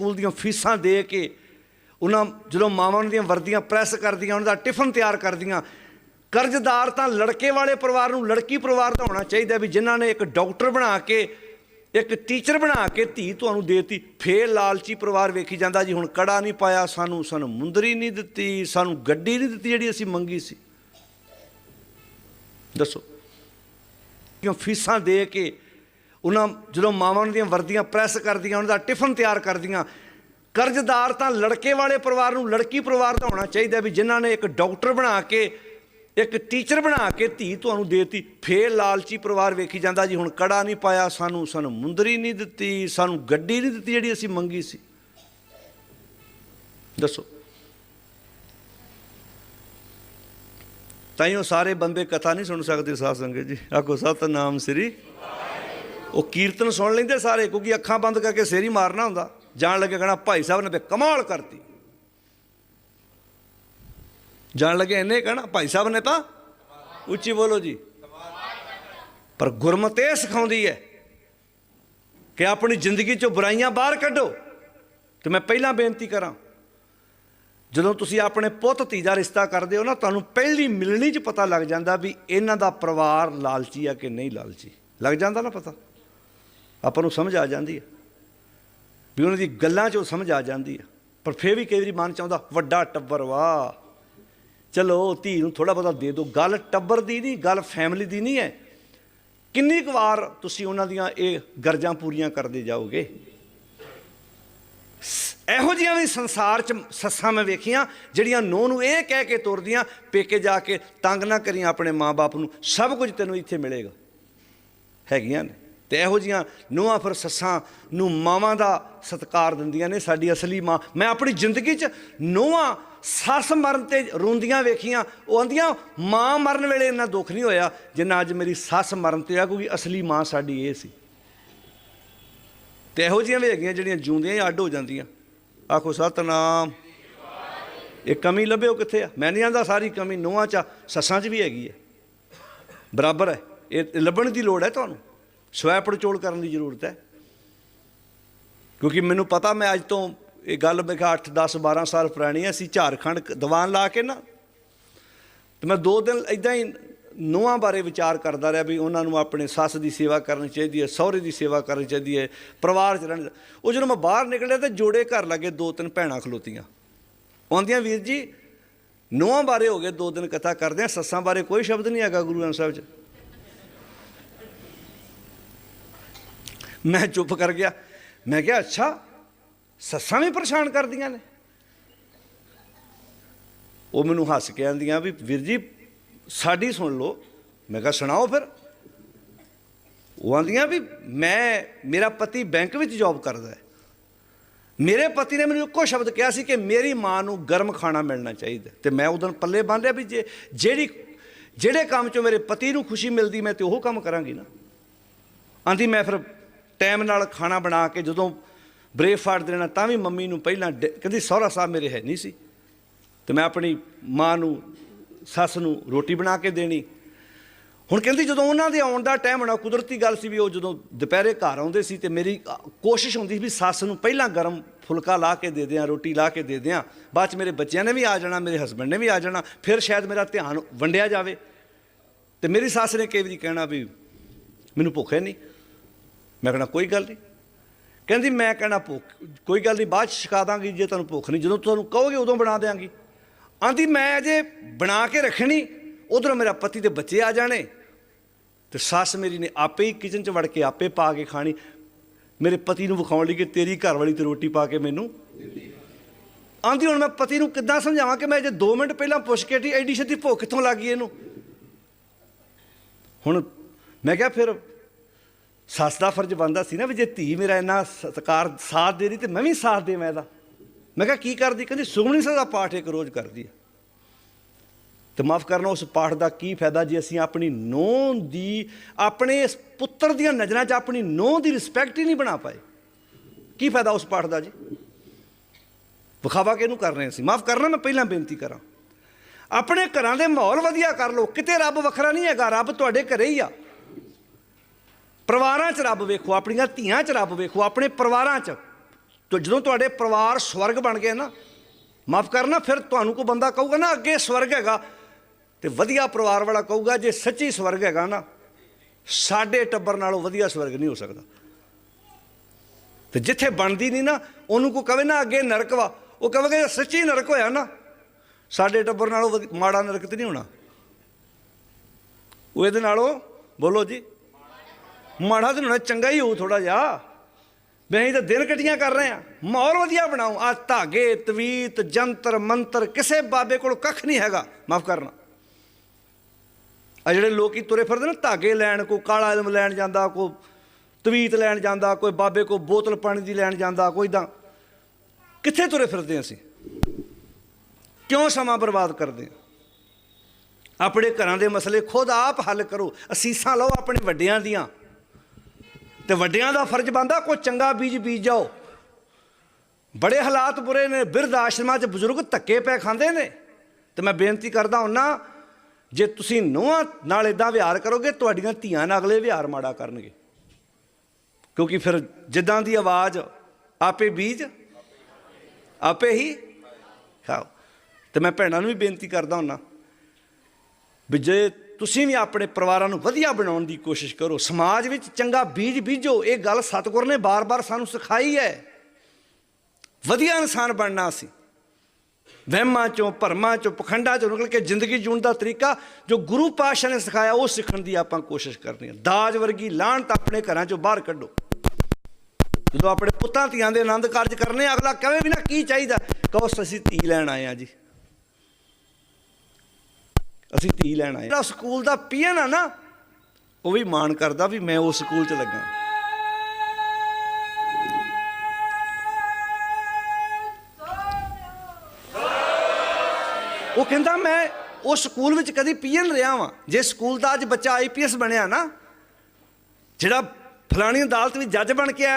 School ਦੀਆਂ ਫੀਸਾਂ ਦੇ ਕੇ ਉਹਨਾਂ ਜਦੋਂ ਮਾਵਾਂ ਉਹਨਾਂ ਦੀਆਂ ਵਰਦੀਆਂ ਪ੍ਰੈਸ ਕਰਦੀਆਂ, ਉਹਨਾਂ ਦਾ ਟਿਫਨ ਤਿਆਰ ਕਰਦੀਆਂ। ਕਰਜ਼ਦਾਰ ਤਾਂ ਲੜਕੇ ਵਾਲੇ ਪਰਿਵਾਰ ਨੂੰ ਲੜਕੀ ਪਰਿਵਾਰ ਦਾ ਹੋਣਾ ਚਾਹੀਦਾ ਵੀ ਜਿਨ੍ਹਾਂ ਨੇ ਇੱਕ ਡਾਕਟਰ ਬਣਾ ਕੇ, ਇੱਕ ਟੀਚਰ ਬਣਾ ਕੇ ਧੀ ਤੁਹਾਨੂੰ ਦੇਤੀ, ਫੇਰ ਲਾਲਚੀ ਪਰਿਵਾਰ ਵੇਖੀ ਜਾਂਦਾ ਜੀ, ਹੁਣ ਕੜਾ ਨਹੀਂ ਪਾਇਆ, ਸਾਨੂੰ ਸਾਨੂੰ ਮੁੰਦਰੀ ਨਹੀਂ ਦਿੱਤੀ, ਸਾਨੂੰ ਗੱਡੀ ਨਹੀਂ ਦਿੱਤੀ ਜਿਹੜੀ ਅਸੀਂ ਮੰਗੀ ਸੀ। ਦੱਸੋ। ਕਿਉਂ ਫੀਸਾਂ ਦੇ ਕੇ ਉਹਨਾਂ ਜਦੋਂ ਮਾਵਾਂ ਉਹਨਾਂ ਦੀਆਂ ਵਰਦੀਆਂ ਪ੍ਰੈਸ ਕਰਦੀਆਂ, ਉਹਨਾਂ ਦਾ ਟਿਫਨ ਤਿਆਰ ਕਰਦੀਆਂ, ਕਰਜ਼ਦਾਰ ਤਾਂ ਲੜਕੇ ਵਾਲੇ ਪਰਿਵਾਰ ਨੂੰ ਲੜਕੀ ਪਰਿਵਾਰ ਦਾ ਹੋਣਾ ਚਾਹੀਦਾ ਵੀ ਜਿਨ੍ਹਾਂ ਨੇ ਇੱਕ ਡਾਕਟਰ ਬਣਾ ਕੇ, ਇੱਕ ਟੀਚਰ ਬਣਾ ਕੇ ਧੀ ਤੁਹਾਨੂੰ ਦੇਤੀ, ਫੇਰ ਲਾਲਚੀ ਪਰਿਵਾਰ ਵੇਖੀ ਜਾਂਦਾ ਜੀ, ਹੁਣ ਕੜਾ ਨਹੀਂ ਪਾਇਆ, ਸਾਨੂੰ ਸਾਨੂੰ ਮੁੰਦਰੀ ਨਹੀਂ ਦਿੱਤੀ, ਸਾਨੂੰ ਗੱਡੀ ਨਹੀਂ ਦਿੱਤੀ ਜਿਹੜੀ ਅਸੀਂ ਮੰਗੀ ਸੀ। ਦੱਸੋ। ਤਾਂ ਹੀ ਉਹ ਸਾਰੇ ਬੰਦੇ ਕਥਾ ਨਹੀਂ ਸੁਣ ਸਕਦੇ ਸਾਧ ਸੰਗਤ ਜੀ। ਆਖੋ ਸਤਨਾਮ ਸ੍ਰੀ ਉਹ ਕੀਰਤਨ ਸੁਣ ਲੈਂਦੇ ਸਾਰੇ, ਕਿਉਂਕਿ ਅੱਖਾਂ ਬੰਦ ਕਰਕੇ ਸਿਰ ਹੀ ਮਾਰਨਾ ਹੁੰਦਾ। ਜਾਣ ਲੱਗੇ ਕਹਣਾ, ਭਾਈ ਸਾਹਿਬ ਨੇ ਤੇ ਕਮਾਲ ਕਰਤੀ। ਜਾਣ ਲੱਗੇ ਇਹਨੇ ਕਹਣਾ, ਭਾਈ ਸਾਹਿਬ ਨੇ ਤਾਂ ਉੱਚੀ ਬੋਲੋ ਜੀ। ਪਰ ਗੁਰਮਤ ਇਹ ਸਿਖਾਉਂਦੀ ਹੈ ਕਿ ਆਪਣੀ ਜ਼ਿੰਦਗੀ ਚੋਂ ਬੁਰਾਈਆਂ ਬਾਹਰ ਕੱਢੋ। ਤੇ ਮੈਂ ਪਹਿਲਾਂ ਬੇਨਤੀ ਕਰਾਂ, ਜਦੋਂ ਤੁਸੀਂ ਆਪਣੇ ਪੁੱਤ, ਧੀ ਦਾ ਰਿਸ਼ਤਾ ਕਰਦੇ ਹੋ ਨਾ, ਤੁਹਾਨੂੰ ਪਹਿਲੀ ਮਿਲਣੀ 'ਚ ਪਤਾ ਲੱਗ ਜਾਂਦਾ ਵੀ ਇਹਨਾਂ ਦਾ ਪਰਿਵਾਰ ਲਾਲਚੀ ਆ ਕਿ ਨਹੀਂ ਲਾਲਚੀ। ਲੱਗ ਜਾਂਦਾ ਨਾ ਪਤਾ? ਆਪਾਂ ਨੂੰ ਸਮਝ ਆ ਜਾਂਦੀ ਹੈ। ਵੀ ਉਹਨਾਂ ਦੀ ਗੱਲਾਂ 'ਚੋਂ ਸਮਝ ਆ ਜਾਂਦੀ ਹੈ। ਪਰ ਫੇਰ ਵੀ ਕਈ ਵਾਰੀ ਮਨ ਚਾਹੁੰਦਾ ਵੱਡਾ ਟੱਬਰ ਵਾ। ਚਲੋ, ਧੀ ਨੂੰ ਥੋੜਾ ਬਹੁਤਾ ਦੇ ਦਿਓ। ਗੱਲ ਟੱਬਰ ਦੀ ਨਹੀਂ, ਗੱਲ ਫੈਮਿਲੀ ਦੀ ਨਹੀਂ ਹੈ। ਕਿੰਨੀ ਕੁ ਵਾਰ ਤੁਸੀਂ ਉਹਨਾਂ ਦੀਆਂ ਇਹ ਗਰਜਾਂ ਪੂਰੀਆਂ ਕਰਦੇ ਜਾਓਗੇ? ਇਹੋ ਜਿਹੀਆਂ ਵੀ ਸੰਸਾਰ 'ਚ ਸੱਸਾਂ ਮੈਂ ਵੇਖੀਆਂ, ਜਿਹੜੀਆਂ ਨੂੰਹ ਨੂੰ ਇਹ ਕਹਿ ਕੇ ਤੁਰਦੀਆਂ, ਪੇਕੇ ਜਾ ਕੇ ਤੰਗ ਨਾ ਕਰੀਆਂ ਆਪਣੇ ਮਾਪੇ ਨੂੰ, ਸਭ ਕੁਝ ਤੈਨੂੰ ਇੱਥੇ ਮਿਲੇਗਾ। ਹੈਗੀਆਂ ਨੇ। ਤੇ ਇਹੋ ਜੀਆਂ ਨੂੰਹਾਂ ਫਿਰ ਸੱਸਾਂ ਨੂੰ ਮਾਵਾਂ ਦਾ ਸਤਿਕਾਰ ਦਿੰਦੀਆਂ ਨੇ ਸਾਡੀ ਅਸਲੀ ਮਾਂ। ਮੈਂ ਆਪਣੀ ਜ਼ਿੰਦਗੀ 'ਚ ਨੂੰਹਾਂ ਸੱਸ ਮਰਨ ਤੇ ਰੋਂਦੀਆਂ ਵੇਖੀਆਂ ਉਹ ਆਂਦੀਆਂ ਮਾਂ ਮਰਨ ਵੇਲੇ ਇੰਨਾ ਦੁੱਖ ਨਹੀਂ ਹੋਇਆ ਜਿੰਨਾ ਅੱਜ ਮੇਰੀ ਸੱਸ ਮਰਨ ਤੇ ਆ ਕਿਉਂਕਿ ਅਸਲੀ ਮਾਂ ਸਾਡੀ ਇਹ ਸੀ। ਤੇ ਇਹੋ ਜਿਹੀਆਂ ਵੀ ਹੈਗੀਆਂ ਜਿਹੜੀਆਂ ਜਿਉਂਦੀਆਂ ਹੀ ਅੱਡ ਹੋ ਜਾਂਦੀਆਂ। ਆਖੋ ਸਤਨਾਮ। ਇਹ ਕਮੀ ਲੱਭਿਓ ਕਿੱਥੇ ਆ? ਮੈਂ ਨਹੀਂ ਆਂਦਾ ਸਾਰੀ ਕਮੀ ਨੂੰਹਾਂ 'ਚ ਆ, ਸੱਸਾਂ 'ਚ ਵੀ ਹੈਗੀ ਹੈ। ਬਰਾਬਰ ਹੈ। ਇਹ ਲੱਭਣ ਦੀ ਲੋੜ ਹੈ ਤੁਹਾਨੂੰ? ਸਵੈ ਪੜਚੋਲ ਕਰਨ ਦੀ ਜ਼ਰੂਰਤ ਹੈ। ਕਿਉਂਕਿ ਮੈਨੂੰ ਪਤਾ ਮੈਂ ਅੱਜ ਤੋਂ ਇਹ ਗੱਲ ਮੇਖਾ 8 10 12 ਸਾਲ ਪੁਰਾਣੀ ਹੈ, ਅਸੀਂ ਝਾਰਖੰਡ ਦੀਵਾਨ ਲਾ ਕੇ ਨਾ, ਤੇ ਮੈਂ ਦੋ ਦਿਨ ਇਦਾਂ ਹੀ ਨੂੰਹਾਂ ਬਾਰੇ ਵਿਚਾਰ ਕਰਦਾ ਰਿਹਾ ਵੀ ਉਹਨਾਂ ਨੂੰ ਆਪਣੇ ਸੱਸ ਦੀ ਸੇਵਾ ਕਰਨੀ ਚਾਹੀਦੀ ਹੈ, ਸਹੁਰੇ ਦੀ ਸੇਵਾ ਕਰਨੀ ਚਾਹੀਦੀ ਹੈ, ਪਰਿਵਾਰ ਚ ਰਹਿਣ ਉਹ ਜਦੋਂ ਮੈਂ ਬਾਹਰ ਨਿਕਲਿਆ ਤਾਂ ਜੋੜੇ ਘਰ ਲੱਗੇ ਦੋ ਤਿੰਨ ਭੈਣਾਂ ਖਲੋਤੀਆਂ। ਆਉਂਦੀਆਂ, ਵੀਰ ਜੀ, ਨੂੰਹਾਂ ਬਾਰੇ ਹੋ ਗਏ ਦੋ ਦਿਨ ਕਥਾ ਕਰਦੇ ਆ ਸੱਸਾਂ ਬਾਰੇ ਕੋਈ ਸ਼ਬਦ ਨਹੀਂ ਹੈਗਾ ਗੁਰੂ ਗ੍ਰੰਥ ਸਾਹਿਬ 'ਚ। ਮੈਂ ਚੁੱਪ ਕਰ ਗਿਆ। ਮੈਂ ਕਿਹਾ, ਅੱਛਾ, ਸੱਸਾਂ ਵੀ ਪਰੇਸ਼ਾਨ ਕਰਦੀਆਂ ਨੇ। ਉਹ ਮੈਨੂੰ ਹੱਸ ਕੇ ਆਂਦੀਆਂ ਵੀ, ਵੀਰ ਜੀ, ਸਾਡੀ ਸੁਣ ਲਓ। ਮੈਂ ਕਿਹਾ, ਸੁਣਾਓ ਫਿਰ। ਉਹ ਆਂਦੀਆਂ ਵੀ, ਮੈਂ, ਮੇਰਾ ਪਤੀ ਬੈਂਕ ਵਿੱਚ ਜੌਬ ਕਰਦਾ ਹੈ। ਮੇਰੇ ਪਤੀ ਨੇ ਮੈਨੂੰ ਇੱਕੋ ਸ਼ਬਦ ਕਿਹਾ ਸੀ ਕਿ ਮੇਰੀ ਮਾਂ ਨੂੰ ਗਰਮ ਖਾਣਾ ਮਿਲਣਾ ਚਾਹੀਦਾ ਤੇ ਮੈਂ ਉਦੋਂ ਪੱਲੇ ਬੰਨ ਲਿਆ ਵੀ ਜੇ, ਜਿਹੜੀ, ਜਿਹੜੇ ਕੰਮ 'ਚੋਂ ਮੇਰੇ ਪਤੀ ਨੂੰ ਖੁਸ਼ੀ ਮਿਲਦੀ, ਮੈਂ ਤੇ ਉਹ ਕੰਮ ਕਰਾਂਗੀ ਨਾ। ਆਂਦੀ, ਮੈਂ ਫਿਰ ਟਾਈਮ ਨਾਲ ਖਾਣਾ ਬਣਾ ਕੇ ਜਦੋਂ ਬ੍ਰੇਕਫਾਸਟ ਦੇਣਾ ਤਾਂ ਵੀ ਮੰਮੀ ਨੂੰ ਪਹਿਲਾਂ ਡ- ਕਹਿੰਦੀ, ਸਹੁਰਾ ਸਾਹਿਬ ਮੇਰੇ ਹੈ ਨਹੀਂ ਸੀ। ਤੇ ਮੈਂ ਆਪਣੀ ਮਾਂ ਨੂੰ, ਸੱਸ ਨੂੰ ਰੋਟੀ ਬਣਾ ਕੇ ਦੇਣੀ। ਹੁਣ ਕਹਿੰਦੀ, ਜਦੋਂ ਉਹਨਾਂ ਦੇ ਆਉਣ ਦਾ ਟਾਈਮ ਹੋਣਾ, ਕੁਦਰਤੀ ਗੱਲ ਸੀ ਵੀ ਉਹ ਜਦੋਂ ਦੁਪਹਿਰੇ ਘਰ ਆਉਂਦੇ ਸੀ ਤੇ ਮੇਰੀ ਕੋਸ਼ਿਸ਼ ਹੁੰਦੀ ਸੀ ਵੀ ਸੱਸ ਨੂੰ ਪਹਿਲਾਂ ਗਰਮ ਫੁਲਕਾ ਲਾ ਕੇ ਦੇ ਦਿਆਂ, ਰੋਟੀ ਲਾ ਕੇ ਦੇ ਦਿਆਂ। ਬਾਅਦ ਚ ਮੇਰੇ ਬੱਚਿਆਂ ਨੇ ਵੀ ਆ ਜਾਣਾ, ਮੇਰੇ ਹਸਬੰਡ ਨੇ ਵੀ ਆ ਜਾਣਾ। ਫਿਰ ਸ਼ਾਇਦ ਮੇਰਾ ਧਿਆਨ ਵੰਡਿਆ ਜਾਵੇ। ਤੇ ਮੇਰੀ ਸੱਸ ਨੇ ਕਈ ਵਾਰੀ ਕਹਿਣਾ ਵੀ, ਮੈਨੂੰ ਭੁੱਖ ਹੈ ਨਹੀਂ। ਮੈਂ ਕਹਿਣਾ ਕੋਈ ਗੱਲ ਨਹੀਂ। ਕਹਿੰਦੀ, ਮੈਂ ਕਹਿਣਾ ਭੁੱਖ, ਕੋਈ ਗੱਲ ਨਹੀਂ, ਬਾਅਦ ਚ ਛਕਾ ਦਾਂਗੀ ਜੇ ਤੁਹਾਨੂੰ ਭੁੱਖ ਨਹੀਂ। ਜਦੋਂ ਤੁਹਾਨੂੰ ਕਹੋਗੇ, ਉਦੋਂ ਬਣਾ ਦਿਆਂਗੀ। ਆਂਦੀ, ਮੈਂ ਅਜੇ ਬਣਾ ਕੇ ਰੱਖਣੀ, ਉਧਰੋਂ ਮੇਰਾ ਪਤੀ ਤੇ ਬੱਚੇ ਆ ਜਾਣੇ। ਤੇ ਸੱਸ ਮੇਰੀ ਨੇ ਆਪੇ ਹੀ ਕਿਚਨ 'ਚ ਵੜ ਕੇ ਆਪੇ ਪਾ ਕੇ ਖਾਣੀ। ਮੇਰੇ ਪਤੀ ਨੂੰ ਵਿਖਾਉਣ ਲਈ ਕਿ ਤੇਰੀ ਘਰ ਵਾਲੀ ਤੇ ਰੋਟੀ ਪਾ ਕੇ ਮੈਨੂੰ ਆਂਦੀ, ਹੁਣ ਮੈਂ ਪਤੀ ਨੂੰ ਕਿੱਦਾਂ ਸਮਝਾਵਾਂ ਕਿ ਮੈਂ ਜੇ 2 ਮਿੰਟ ਪਹਿਲਾਂ ਪੁੱਛ ਕੇ ਟੀ ਐਡੀ ਛੇਤੀ ਭੁੱਖ ਕਿੱਥੋਂ ਲੱਗ ਗਈ ਇਹਨੂੰ? ਹੁਣ ਮੈਂ ਕਿਹਾ, ਫਿਰ ਸੱਸ ਦਾ ਫਰਜ਼ ਬਣਦਾ ਸੀ ਨਾ ਵੀ ਜੇ ਧੀ ਮੇਰਾ ਇੰਨਾ ਸਤਿਕਾਰ ਸਾਥ ਦੇ ਰਹੀ ਤੇ ਮੈਂ ਵੀ ਸਾਥ ਦੇਵਾਂ ਇਹਦਾ। ਮੈਂ ਕਿਹਾ, ਕੀ ਕਰਦੀ? ਕਹਿੰਦੀ ਸੁਖਮਨੀ ਸਾਹਿਬ ਦਾ ਪਾਠ ਇੱਕ ਰੋਜ਼ ਕਰਦੀ ਆ। ਤੇ ਮਾਫ ਕਰਨਾ, ਉਸ ਪਾਠ ਦਾ ਕੀ ਫਾਇਦਾ ਜੇ ਅਸੀਂ ਆਪਣੀ ਨੂੰਹ ਦੀ, ਆਪਣੇ ਇਸ ਪੁੱਤਰ ਦੀਆਂ ਨਜ਼ਰਾਂ 'ਚ ਆਪਣੀ ਨੋਂ ਦੀ ਰਿਸਪੈਕਟ ਹੀ ਨਹੀਂ ਬਣਾ ਪਾਏ? ਕੀ ਫਾਇਦਾ ਉਸ ਪਾਠ ਦਾ ਜੀ? ਵਿਖਾਵਾ ਕਿਹਨੂੰ ਕਰ ਰਹੇ ਸੀ ਮਾਫ ਕਰਨਾ, ਮੈਂ ਪਹਿਲਾਂ ਬੇਨਤੀ ਕਰਾਂ। ਆਪਣੇ ਘਰਾਂ ਦੇ ਮਾਹੌਲ ਵਧੀਆ ਕਰ ਲਓ। ਕਿਤੇ ਰੱਬ ਵੱਖਰਾ ਨਹੀਂ ਹੈਗਾ। ਰੱਬ ਤੁਹਾਡੇ ਘਰੇ ਹੀ ਆ। ਪਰਿਵਾਰਾਂ 'ਚ ਰੱਬ ਵੇਖੋ, ਆਪਣੀਆਂ ਧੀਆਂ 'ਚ ਰੱਬ ਵੇਖੋ, ਆਪਣੇ ਪਰਿਵਾਰਾਂ 'ਚ। ਤੋ ਜਦੋਂ ਤੁਹਾਡੇ ਪਰਿਵਾਰ ਸਵਰਗ ਬਣ ਗਏ ਨਾ, ਮਾਫ ਕਰਨਾ, ਫਿਰ ਤੁਹਾਨੂੰ ਕੋਈ ਬੰਦਾ ਕਹੂਗਾ ਨਾ, ਅੱਗੇ ਸਵਰਗ ਹੈਗਾ। ਤੇ ਵਧੀਆ ਪਰਿਵਾਰ ਵਾਲਾ ਕਹੂਗਾ, ਜੇ ਸੱਚੀ ਸਵਰਗ ਹੈਗਾ ਨਾ, ਸਾਡੇ ਟੱਬਰ ਨਾਲੋਂ ਵਧੀਆ ਸਵਰਗ ਨਹੀਂ ਹੋ ਸਕਦਾ। ਤੇ ਜਿੱਥੇ ਬਣਦੀ ਨਹੀਂ ਨਾ, ਉਹਨੂੰ ਕੋ ਕਵੇ ਨਾ, ਅੱਗੇ ਨਰਕ ਵਾ। ਉਹ ਕਹੇਗਾ ਜੇ ਸੱਚੀ ਨਰਕ ਹੋਇਆ ਨਾ, ਸਾਡੇ ਟੱਬਰ ਨਾਲੋਂ ਵਧੀ- ਮਾੜਾ ਨਰਕ ਤੇ ਨਹੀਂ ਹੋਣਾ। ਉਹ ਇਹਦੇ ਨਾਲੋਂ ਬੋਲੋ ਜੀ ਮਾੜਾ ਤਾਂ ਹੋਣਾ ਚੰਗਾ ਹੀ ਹੋਊ ਥੋੜਾ ਜਿਹਾ। ਮੈਂ ਅਸੀਂ ਤਾਂ ਦਿਨ ਕਟੀਆਂ ਕਰ ਰਹੇ। ਆ ਮਾਹੌਲ ਵਧੀਆ ਬਣਾਓ ਆ ਧਾਗੇ, ਤਵੀਤ, ਜੰਤਰ, ਮੰਤਰ ਕਿਸੇ ਬਾਬੇ ਕੋਲ ਕੱਖ ਨਹੀਂ ਹੈਗਾ। ਮਾਫ ਕਰਨਾ। ਆ ਜਿਹੜੇ ਲੋਕੀ ਤੁਰੇ ਫਿਰਦੇ ਨਾ, ਧਾਗੇ ਲੈਣ ਕੋ ਕਾਲਾ ਇਲਮ ਲੈਣ ਜਾਂਦਾ ਕੋ ਤਵੀਤ ਲੈਣ ਜਾਂਦਾ, ਕੋਈ ਬਾਬੇ ਕੋ ਬੋਤਲ ਪਾਣੀ ਦੀ ਲੈਣ ਜਾਂਦਾ, ਕੋਈ ਤਾਂ ਕਿੱਥੇ ਤੁਰੇ ਫਿਰਦੇ ਅਸੀਂ? ਕਿਉਂ ਸਮਾਂ ਬਰਬਾਦ ਕਰਦੇ ਹਾਂ? ਆਪਣੇ ਘਰਾਂ ਦੇ ਮਸਲੇ ਖੁਦ ਆਪ ਹੱਲ ਕਰੋ। ਅਸੀਸਾਂ ਲਓ ਆਪਣੇ ਵੱਡਿਆਂ ਦੀਆਂ। ਤੇ ਵੱਡਿਆਂ ਦਾ ਫਰਜ਼ ਬੰਦਾ ਕੋਈ ਚੰਗਾ ਬੀਜ ਬੀਜ ਜਾਓ। ਬੜੇ ਹਾਲਾਤ ਬੁਰੇ ਨੇ, ਬਿਰਧ ਆਸ਼ਰਮਾਂ 'ਚ ਬਜ਼ੁਰਗ ਧੱਕੇ ਪੈ ਖਾਂਦੇ ਨੇ। ਤੇ ਮੈਂ ਬੇਨਤੀ ਕਰਦਾ ਹੁੰਨਾ, ਜੇ ਤੁਸੀਂ ਨੂੰਹਾਂ ਨਾਲ ਇਦਾਂ ਵਿਹਾਰ ਕਰੋਗੇ, ਤੁਹਾਡੀਆਂ ਧੀਆਂ ਨਾਲ ਅਗਲੇ ਵਿਹਾਰ ਮਾੜਾ ਕਰਨਗੇ। ਕਿਉਂਕਿ ਫਿਰ ਜਿੱਦਾਂ ਦੀ ਆਵਾਜ਼, ਆਪੇ ਬੀਜ, ਆਪੇ ਹੀ ਖਾਓ। ਤੇ ਮੈਂ ਭੈਣਾਂ ਨੂੰ ਵੀ ਬੇਨਤੀ ਕਰਦਾ ਹੁੰਨਾ, ਵੀ ਜੇ ਤੁਸੀਂ ਵੀ ਆਪਣੇ ਪਰਿਵਾਰਾਂ ਨੂੰ ਵਧੀਆ ਬਣਾਉਣ ਦੀ ਕੋਸ਼ਿਸ਼ ਕਰੋ। ਸਮਾਜ ਵਿੱਚ ਚੰਗਾ ਬੀਜ ਬੀਜੋ, ਇਹ ਗੱਲ ਸਤਿਗੁਰ ਨੇ ਬਾਰ-ਬਾਰ ਸਾਨੂੰ ਸਿਖਾਈ ਹੈ। ਵਧੀਆ ਇਨਸਾਨ ਬਣਨਾ ਸੀ ਵਹਿਮਾਂ ਚੋਂ, ਭਰਮਾਂ ਚੋਂ, ਪਖੰਡਾਂ ਚੋਂ ਨਿਕਲ ਕੇ ਜ਼ਿੰਦਗੀ ਜੀਉਣ ਦਾ ਤਰੀਕਾ ਜੋ ਗੁਰੂ ਪਾਤਸ਼ਾਹ ਨੇ ਸਿਖਾਇਆ, ਉਹ ਸਿੱਖਣ ਦੀ ਆਪਾਂ ਕੋਸ਼ਿਸ਼ ਕਰਨੀ ਹੈ। ਦਾਜ ਵਰਗੀ ਲਾਹਣਤ ਆਪਣੇ ਘਰਾਂ ਚੋਂ ਬਾਹਰ ਕੱਢੋ। ਜਦੋਂ ਆਪਣੇ ਪੁੱਤਾਂ ਧੀਆਂ ਦੇ ਆਨੰਦ ਕਾਰਜ ਕਰਨੇ ਅਗਲਾ ਕਹੇ ਵੀ ਨਾ, ਕੀ ਚਾਹੀਦਾ? ਕਹੋ, ਅਸੀਂ ਧੀ ਲੈਣ ਆਏ ਆ ਜੀ। ਅਸੀਂ ਧੀ ਲੈਣ ਆਏ ਜਿਹੜਾ ਸਕੂਲ ਦਾ ਪੀਐਨ ਆ ਨਾ, ਉਹ ਵੀ ਮਾਣ ਕਰਦਾ ਵੀ ਮੈਂ ਉਸ ਸਕੂਲ 'ਚ ਲੱਗਾ। ਉਹ ਕਹਿੰਦਾ ਮੈਂ ਉਸ ਸਕੂਲ ਵਿੱਚ ਕਦੀ ਪੀਐਨ ਰਿਹਾ ਵਾਂ। ਜੇ ਸਕੂਲ ਦਾ ਅੱਜ ਬੱਚਾ ਆਈਪੀਐਸ ਬਣਿਆ ਨਾ, ਜਿਹੜਾ ਫਲਾਣੀ ਅਦਾਲਤ ਵਿੱਚ ਜੱਜ ਬਣ ਕੇ ਆਇਆ